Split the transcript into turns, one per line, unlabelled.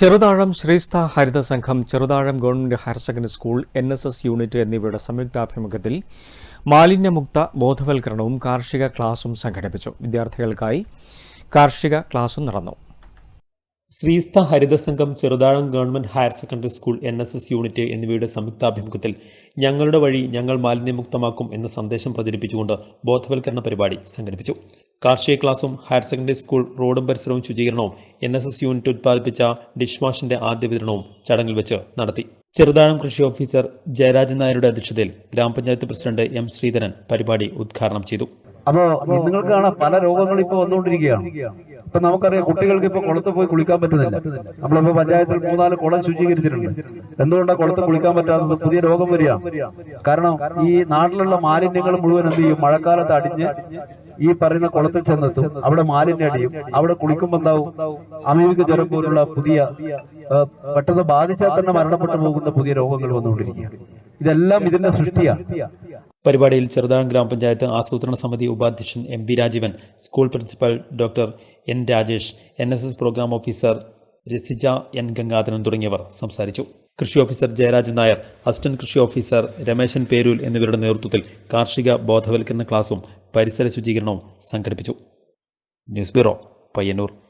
Cheruthazham Sreestha Haritha Sangham Cheruthazham government higher secondary school N S S unit എന്നിവയുടെ സംയുക്താഭിമുഖ്യത്തിൽ മാലിന്യമുക്ത ബോധവൽക്കരണവും കാർഷിക ക്ലാസും സംഘടിപ്പിച്ചു. വിദ്യാർത്ഥികൾക്കായി കാർഷിക ക്ലാസും നടന്നു.
Sreestha Haritha Sangham Cheruthazham government higher secondary school N S S unit എന്നിവയുടെ സംയുക്താഭിമുഖ്യത്തിൽ ഞങ്ങളുടെ വഴി ഞങ്ങൾ മാലിന്യമുക്തമാക്കും എന്ന സന്ദേശം പ്രചരിപ്പിച്ചുകൊണ്ട് ബോധവൽക്കരണ പരിപാടി സംഘടിപ്പിച്ചു. കാർഷിക ക്ലാസും ഹയർ സെക്കൻഡറി സ്കൂൾ റോഡും പരിസരവും ശുചീകരണവും എൻ എസ് എസ് യൂണിറ്റ് ഉത്പാദിപ്പിച്ച ഡിഷ് വാഷിന്റെ ആദ്യ വിതരണവും ചടങ്ങിൽ വെച്ച് നടത്തി. ചെറുതാഴം കൃഷി ഓഫീസർ ജയരാജൻ നായരുടെ അധ്യക്ഷതയിൽ ഗ്രാമപഞ്ചായത്ത് പ്രസിഡന്റ് എം ശ്രീധരൻ പരിപാടി ഉദ്ഘാടനം ചെയ്തു.
അപ്പോ നിങ്ങൾക്ക് കാണാം പല രോഗങ്ങളും ഇപ്പൊ വന്നുകൊണ്ടിരിക്കുകയാണ്. ഇപ്പൊ നമുക്കറിയാം കുട്ടികൾക്ക് ഇപ്പൊ കുളത്ത് പോയി കുളിക്കാൻ പറ്റുന്നില്ല. നമ്മളിപ്പോ പഞ്ചായത്തിൽ മൂന്നാൽ കുളം ശുചീകരിച്ചിട്ടുണ്ട്. എന്തുകൊണ്ടാണ് കുളത്ത് കുളിക്കാൻ പറ്റാത്തത്? പുതിയ രോഗം വരിക. കാരണം ഈ നാട്ടിലുള്ള മാലിന്യങ്ങൾ മുഴുവൻ എന്ത് ചെയ്യും? മഴക്കാലത്ത് അടിഞ്ഞ് ഈ പറയുന്ന കുളത്തിൽ ചെന്നെത്തും. അവിടെ മാലിന്യം അടിയും. അവിടെ കുളിക്കുമ്പോൾ എന്താവും? അമേരിക്ക ജ്വരം പോലുള്ള പുതിയ പെട്ടെന്ന് ബാധിച്ചാൽ തന്നെ മരണപ്പെട്ടു പോകുന്ന പുതിയ രോഗങ്ങൾ വന്നുകൊണ്ടിരിക്കുകയാണ്. ഇതെല്ലാം ഇതിന്റെ സൃഷ്ടിയാണ്.
പരിപാടിയിൽ ചെറുതാഴം ഗ്രാമപഞ്ചായത്ത് ആസൂത്രണ സമിതി ഉപാധ്യക്ഷൻ M V Rajeevan school principal doctor N Rajesh N S S programme officer Rasija N Gangadharan തുടങ്ങിയവർ സംസാരിച്ചു. കൃഷി ഓഫീസർ ജയരാജൻ നായർ അസിസ്റ്റന്റ് കൃഷി ഓഫീസർ രമേശൻ പേരൂൽ എന്നിവരുടെ നേതൃത്വത്തിൽ കാർഷിക ബോധവൽക്കരണ ക്ലാസും പരിസര ശുചീകരണവും സംഘടിപ്പിച്ചു. News bureau Payyanur.